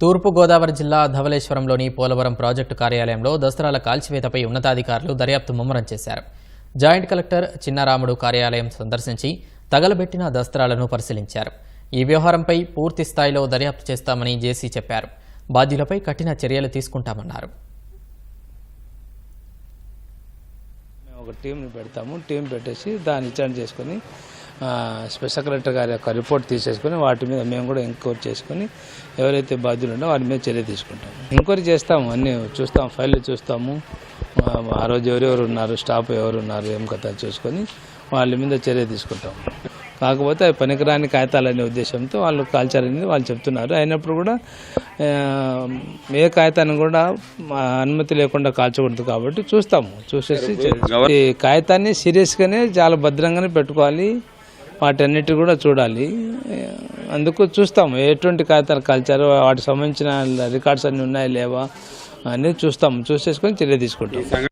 తూర్పుగోదావరి జిల్లా ధవళేశ్వరంలోని పోలవరం ప్రాజెక్టు కార్యాలయంలో దసరాల కాల్చివేతపై ఉన్నతాధికారులు దర్యాప్తు ముమ్మరం చేశారు. జాయింట్ కలెక్టర్ చిన్నారాముడు కార్యాలయం సందర్శించి తగలబెట్టిన దస్త్రాలను పరిశీలించారు. ఈ వ్యవహారంపై పూర్తి స్థాయిలో దర్యాప్తు చేస్తామని జేసీ చెప్పారు. బాధ్యులపై కఠిన చర్యలు తీసుకుంటామన్నారు. ఒక టీంని పెడతాము. టీం పెట్టేసి దాన్ని విచారణ చేసుకొని స్పెషల్ కలెక్టర్ గారి యొక్క రిపోర్ట్ తీసేసుకొని వాటి మీద మేము కూడా ఎంక్వైరీ చేసుకొని ఎవరైతే బాధ్యులు ఉంటే వాటి మీద చర్య తీసుకుంటాం. ఎంక్వైరీ చేస్తాము అన్నీ చూస్తాం ఫైల్ చూస్తాము. ఆ, రోజు ఎవరెవరు ఉన్నారు స్టాఫ్ ఎవరు ఉన్నారు ఏం కథ చూసుకొని వాళ్ళ మీద చర్య తీసుకుంటాం. కాకపోతే అవి పనికిరాని కాగితాలు అనే ఉద్దేశంతో వాళ్ళు కాల్చారని వాళ్ళు చెప్తున్నారు. అయినప్పుడు కూడా ఏ కాగితాన్ని కూడా అనుమతి లేకుండా కాల్చకూడదు కాబట్టి చూస్తాము. చూసేసి ఈ కాగితాన్ని సీరియస్గానే చాలా భద్రంగానే పెట్టుకోవాలి. వాటన్నిటి కూడా చూడాలి. అందుకు చూస్తాము ఎటువంటి కాగితాలు కాల్చారో వాటికి సంబంధించిన రికార్డ్స్ అన్నీ ఉన్నాయా లేవా అనేది చూస్తాము చూసేసుకొని చర్య తీసుకుంటాం.